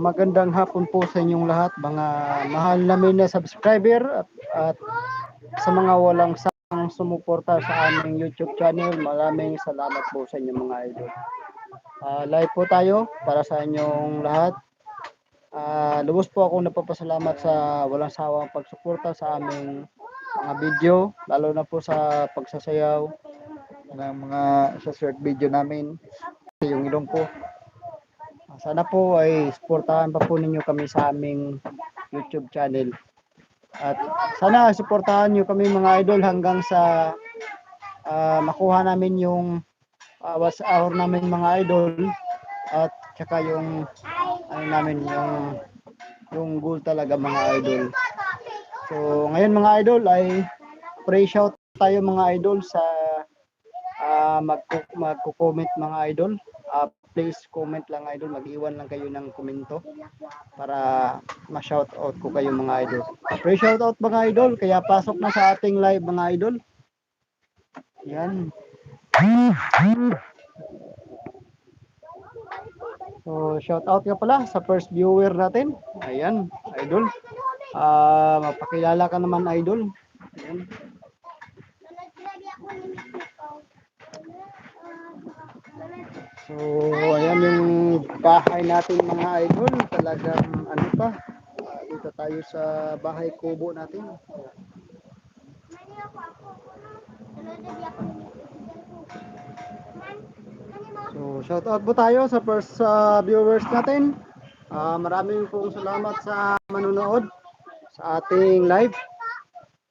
magandang hapon po sa inyong lahat, mga mahal namin na subscriber at, at sa mga walang sang sumuporta sa aming YouTube channel, maraming salamat po sa inyong mga idol. Ah, live po tayo para sa inyong lahat. Ah, lubos po ako napapasalamat sa walang sawang pagsuporta sa aming mga video, lalo na po sa pagsasayaw ng mga sa short video namin, yung ilong ko. Ah, Sana po ay suportahan pa po ninyo kami sa aming YouTube channel. At sana suportahan nyo kami mga idol hanggang sa ah, makuha namin yung uh, was hour namin mga idol at saka yung ano namin yung yung goal talaga mga idol. So ngayon mga idol ay pray shout tayo mga idol sa uh, magko magko-comment mga idol. Ah, please comment lang idol, mag-iwan lang kayo ng komento para ma-shout out ko kayo mga idol. Pray shout out mga idol, kaya pasok na sa ating live mga idol. Yan. So, shout out nga pala sa first viewer natin. Ayan, idol. Ah, mapakilala ka naman idol. Ayan. So, ayan yung bahay natin mga idol. Talagang ano pa, dito tayo sa bahay kubo natin. So, shout out po tayo sa first ah, viewers natin. Ah, maraming pong salamat sa manonood sa ating live.